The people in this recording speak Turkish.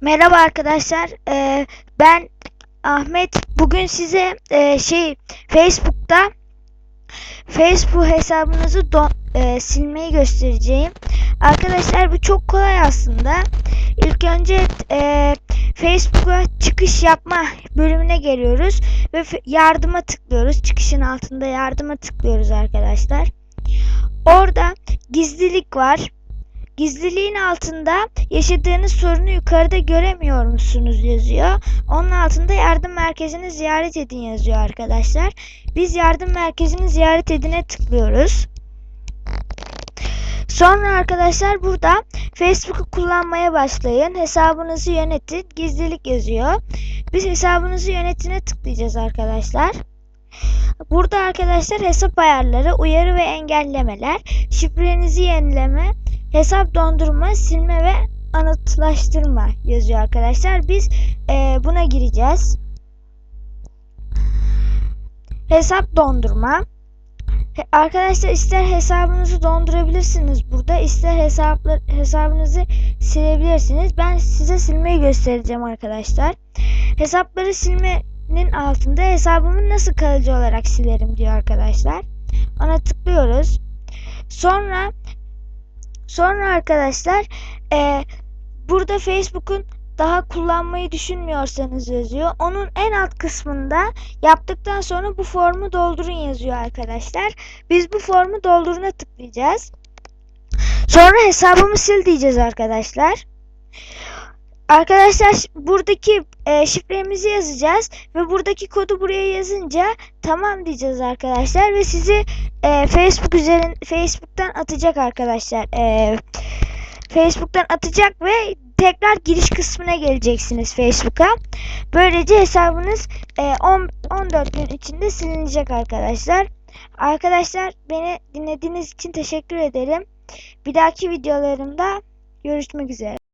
Merhaba arkadaşlar. Ee, ben Ahmet. Bugün size e, şey Facebook'ta Facebook hesabınızı don- e, silmeyi göstereceğim. Arkadaşlar bu çok kolay aslında. İlk önce e, Facebook'a çıkış yapma bölümüne geliyoruz ve yardıma tıklıyoruz. Çıkışın altında yardıma tıklıyoruz arkadaşlar. Orada gizlilik var. Gizliliğin altında yaşadığınız sorunu yukarıda göremiyor musunuz yazıyor. Onun altında yardım merkezini ziyaret edin yazıyor arkadaşlar. Biz yardım merkezini ziyaret edine tıklıyoruz. Sonra arkadaşlar burada Facebook'u kullanmaya başlayın. Hesabınızı yönetin. Gizlilik yazıyor. Biz hesabınızı yönetine tıklayacağız arkadaşlar. Burada arkadaşlar hesap ayarları, uyarı ve engellemeler, şifrenizi yenileme, hesap dondurma, silme ve anıtlaştırma yazıyor arkadaşlar. Biz eee, buna gireceğiz. Hesap dondurma. Arkadaşlar ister hesabınızı dondurabilirsiniz burada, ister hesaplar, hesabınızı silebilirsiniz. Ben size silmeyi göstereceğim arkadaşlar. Hesapları silmenin altında hesabımı nasıl kalıcı olarak silerim diyor arkadaşlar. Ona tıklıyoruz. Sonra Sonra arkadaşlar eee, burada Facebook'un daha kullanmayı düşünmüyorsanız yazıyor. Onun en alt kısmında yaptıktan sonra bu formu doldurun yazıyor arkadaşlar. Biz bu formu dolduruna tıklayacağız. Sonra hesabımı sil diyeceğiz arkadaşlar. Arkadaşlar buradaki e, şifremizi yazacağız ve buradaki kodu buraya yazınca tamam diyeceğiz arkadaşlar ve sizi e, Facebook üzerin Facebook'tan atacak arkadaşlar. E, Facebook'tan atacak ve tekrar giriş kısmına geleceksiniz Facebook'a. Böylece hesabınız e, 10 14 gün içinde silinecek arkadaşlar. Arkadaşlar beni dinlediğiniz için teşekkür ederim. Bir dahaki videolarımda görüşmek üzere.